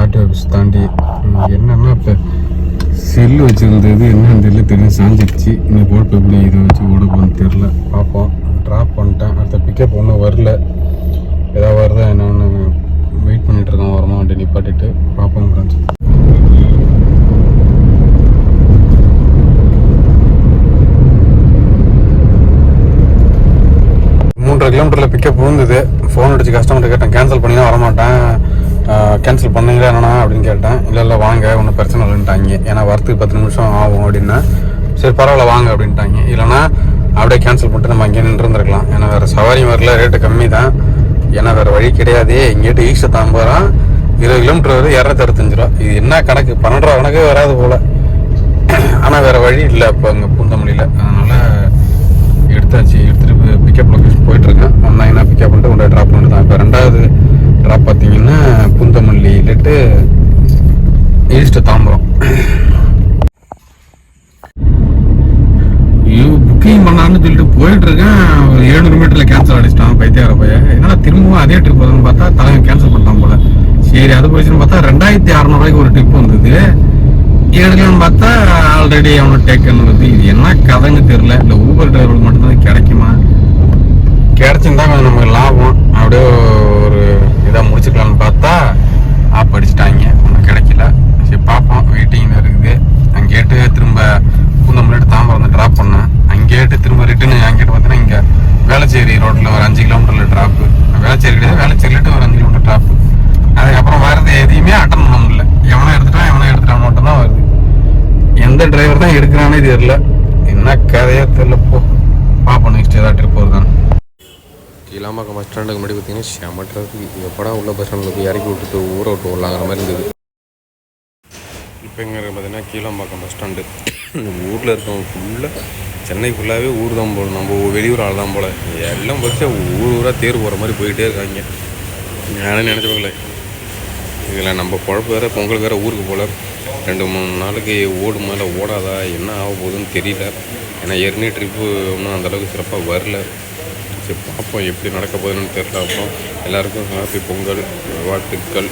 RT office தாண்டி என்னென்னா இப்போ செல்லு வச்சுருந்தது என்னன்னு தெரியல தெரியும் சாஞ்சிடுச்சு. இந்த போட்டு எப்படி இதை வச்சு ஓட போகணும்னு தெரில பார்ப்போம் ட்ராப் பண்ணிட்டேன். அடுத்த பிக்கப் ஒன்றும் வரல. ஏதாவது வருதா என்னென்னு வெயிட் பண்ணிட்டு இருக்கோம். வரமா வண்டி நிப்பாட்டிட்டு பார்ப்போம் ஃப்ரெண்ட்ஸ் மூன்றரை கிலோமீட்டரில் பிக்கப் விழுந்தது. ஃபோன் அடிச்சு கஸ்டமர்கிட்ட கேட்டேன். கேன்சல் பண்ணினா வரமாட்டேன். கேன்சல் பண்ணீங்களா என்னண்ணா அப்படின்னு கேட்டேன். இல்லை இல்லை வாங்க ஒன்றும் பிரச்சனை இல்லைன்ட்டாங்க. ஏன்னா வரத்துக்கு பத்து நிமிஷம் ஆகும் அப்படின்னா சரி பரவாயில்ல வாங்க அப்படின்ட்டாங்க. இல்லைன்னா அப்படியே கேன்சல் பண்ணிட்டு நம்ம அங்கேயே நின்றுருந்துருக்கலாம் ஏன்னா வேறு சவாரியும் வரல ரேட்டு கம்மி தான். ஏன்னா வேறு வழி கிடையாது. இங்கேட்டு ஈஸ்ட் ஐம்பது ரூபா இருபது கிலோமீட்டர் வரை இரநூத்தி அறுபத்தஞ்சு ரூபா இது என்ன கணக்கு? பன்னெண்டு ரூபா கணக்கே வராது போல். ஆனால் வேறு வழி இல்லை இப்போ அங்கே பூந்தமல்லியில். அதனால் எடுத்தாச்சு. எடுத்துகிட்டு பிக்கப் லொக்கேஷன் போயிட்டுருக்கேன் வந்தாங்கன்னா பிக்கப் பண்ணிட்டு கொண்டு ட்ராப் பண்ணிட்டு தான். இப்போ ரெண்டாவது புந்தமல்லி ஈஸ்ட் தாம்பரம் ஐயோ புக்கிங் பண்ணான்னு சொல்லிட்டு போயிட்டு இருக்கேன். ஒரு எழுநூறு மீட்டர்ல கேன்சல் அடிச்சிட்டான் பைத்தியார பைய. என்னடா திரும்பவும் அதே ட்ரிப் வருதுன்னு பார்த்தா தலைவன் கேன்சல் பண்ணிட்டான் போல. சரி அது போயிடுச்சுன்னு பார்த்தா ரெண்டாயிரத்தி அறநூறுவாய்க்கு ஒரு ட்ரிப் வந்தது. எடுக்கலாம்னு பார்த்தா ஆல்ரெடி அவனை டேக்கன் வந்து இது என்ன கதைன்னு தெரியல. இந்த ஊபர் டிரைவருக்கு மட்டும்தான் கிடைக்குமா? கிடைச்சிருந்தா நம்ம நமக்கு லாபம் அப்படியே ஒரு இதாக முடிச்சுக்கலாம்னு பார்த்தா ஆப் அடிச்சிட்டாங்க ஒன்றும் கிடைக்கல சரி பார்ப்போம் வெயிட்டிங் இருக்குது அங்கேட்டு திரும்ப பூந்தமல்லிட்டு தாம்பரம் வந்து ட்ராப் பண்ணேன் அங்கேட்டு திரும்ப ரிட்டர்ன் அங்கேட்டு பார்த்தீங்கன்னா இங்கே வேளச்சேரி ரோட்டில் ஒரு அஞ்சு கிலோமீட்டரில் ட்ராப்பு வேளச்சேரி கிடையாது வேளச்சேரியிட்டு ஒரு அஞ்சு கிலோமீட்டர் ட்ராப்பு அதுக்கப்புறம் வரது எதையுமே அட்டன் பண்ண முடியல எவனை எடுத்துட்டான் எவனை எடுத்துட்டான் மட்டும் தான் வருது எந்த டிரைவர் எடுக்கிறானே தெரியல. என்ன கதையா தெரியல போ. பாப்போம் நெக்ஸ்ட் ஏதாவது ட்ரிப் வருதான் கீழாம்பாக்கம் பஸ் ஸ்டாண்டுக்கு முன்னாடி பார்த்தீங்கன்னா செம டிராஃபிக் எப்படா உள்ள பஸ் ஸ்டாண்டில் போய் இறக்கி விட்டுட்டு ஊரை விட்டு விடலாங்கிற மாதிரி இருந்தது. இப்போ எங்கே பார்த்தீங்கன்னா கீழாம்பாக்கம் பஸ் ஸ்டாண்டு ஊரில் இருக்கவங்க ஃபுல்லாக சென்னை ஃபுல்லாகவே ஊர் தான் போல. நம்ம வெளியூர் ஆள் தான் போல. எல்லாம் பஸ்ஸே ஊர் ஊராக தேர் போகிற மாதிரி போயிட்டே இருக்காங்க. நானே நினச்ச பார்க்கல. இதில் நம்ம குழப்பு வேறு பொங்கல் வேறு ஊருக்கு போகல ரெண்டு மூணு நாளைக்கு ஓடும் மேலே ஓடாதா? என்ன ஆக போகுதுன்னு தெரியல. ஏன்னா ஏற்கனவே ட்ரிப்பு ஒன்றும் அந்தளவுக்கு சிறப்பாக வரல. சரி பார்ப்போம் எப்படி நடக்க போகுதுன்னு தெரியல. அப்புறம் எல்லாருக்கும் ஹாப்பி பொங்கல் வாழ்த்துக்கள்.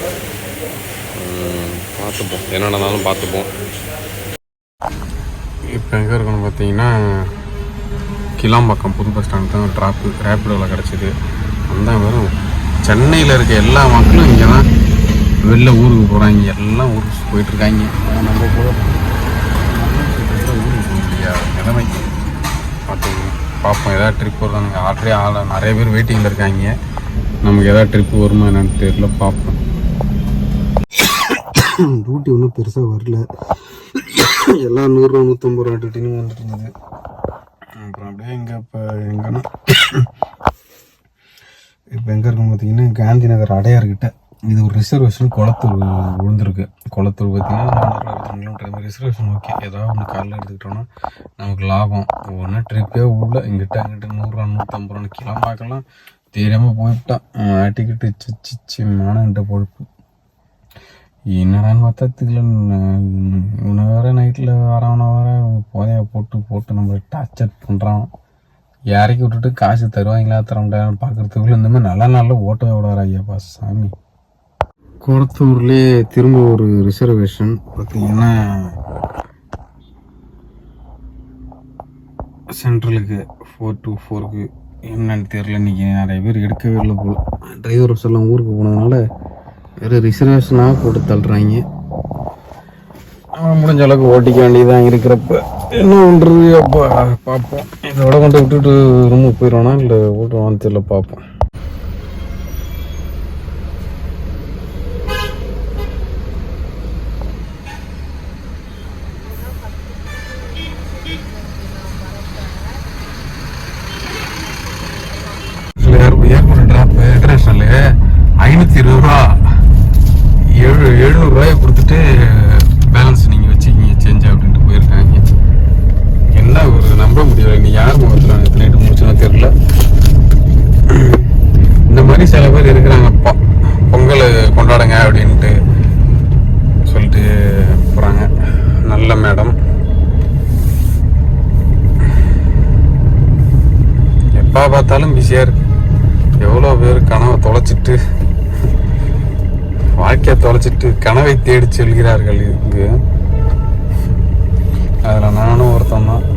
பார்த்துப்போம். என்ன நடந்தாலும் பார்த்துப்போம். இப்போ எங்கே இருக்கணும் பார்த்தீங்கன்னா கிளாம்பாக்கம் புது பஸ் ஸ்டாண்ட் தான் ட்ராப்பு ரேப்பிடோவில் கிடச்சிது. அந்த மாதிரி சென்னையில் இருக்க எல்லா மக்களும் இங்கே தான் வெளில ஊருக்கு போகிறாங்க எல்லாம் ஊருக்கு போயிட்டுருக்காங்க. நம்ம கூட ஊருக்கு போக முடியாது நிலைமை பார்த்து பார்ப்போம். ஏதாவது ட்ரிப் வருதானுங்க ஆல்ரெடி ஆள் நிறைய பேர் வெயிட்டிங்கில் இருக்காங்க. நமக்கு எதாவது ட்ரிப் வருமா என்னன்னு தெரியல பார்ப்போம். டியூட்டி ஒன்றும் பெருசாக வரல. எல்லாம் நூறுரூவா நூற்றம்பது ரூபா டியூட்டின்னு வந்துட்டு இருந்தது. அப்புறம் அப்படியே இங்கே இப்போ எங்கன்னா இப்போ எங்கே இருக்கும் பார்த்தீங்கன்னா காந்தி நகர் அடையார்கிட்ட இது ஒரு ரிசர்வேஷன் குளத்தூர் விழுந்திருக்கு. குளத்தூர் பார்த்தீங்கன்னா ரிசர்வேஷன் ஓகே ஏதாவது ஒன்று காலில் எடுத்துக்கிட்டோன்னா நமக்கு லாபம். ஒன்று ட்ரிப்பே உள்ள இங்கிட்ட அங்கிட்ட நூறுரூவா நூற்றம்பது ரூபா கிளம்பாக்கெல்லாம் தெரியாமல் போயிட்டான். டிக்கெட்டு சிச்சி மானங்கிட்ட பொழுப்பு என்னடான்னு பார்த்தா தெரியல. இவனை வேற நைட்டில் வரவன வேற போதைய போட்டு போட்டு நம்ம டார்ச்சர் பண்ணுறான் இறக்கி விட்டுட்டு காசு தருவாங்களா தர முடியாதுன்னு பார்க்குறதுக்குள்ளே இந்த மாதிரி நல்ல நாளில் ஓட்டவே விடாரு ஐயாப்பா சாமி. குளத்தூர்லேயே திரும்ப ஒரு ரிசர்வேஷன் பார்த்தீங்கன்னா சென்ட்ரலுக்கு ஃபோர் டூ ஃபோருக்கு என்னன்னு தெரியல. இன்றைக்கி நிறைய பேர் எடுக்கவே இல்லை போல். டிரைவர்ஸ் எல்லாம் ஊருக்கு போனதுனால வேறு ரிசர்வேஷனாக போட்டு தள்ளுறாங்க. முடிஞ்ச அளவுக்கு ஓட்டிக்க வேண்டியதான் இருக்கிறப்ப. என்ன பண்ணுறது அப்போ பார்ப்போம். இதோட கொண்டு விட்டுட்டு ரூமுக்கு போயிடுவோன்னா இல்லை ஓட்டுவான்னு தெரியல பார்ப்போம். ஐநூற்றி இருபது ரூபா. ஏழு எழுநூறுபாயை கொடுத்துட்டு பேலன்ஸ் நீங்கள் வச்சுக்கிங்க சேஞ்ச் அப்படின்ட்டு போயிருக்காங்க. என்ன ஒரு நம்ப முடியல. நீ யார் முகத்தில் எத்தனை முடிச்சுனா தெரியல. இந்த மாதிரி சில பேர் இருக்கிறாங்க. பொங்கல் கொண்டாடுங்க அப்படின்ட்டு சொல்லிட்டு போகிறாங்க நல்ல மேடம். எப்போ பார்த்தாலும் பிஸியாக இருக்கு. எவ்வளோ பேர் கனவை தொலைச்சிட்டு வாழ்க்கையை தொலைச்சிட்டு கனவை தேடி செல்கிறார்கள் இங்கு. அதில் நானும் ஒருத்தன் தான்.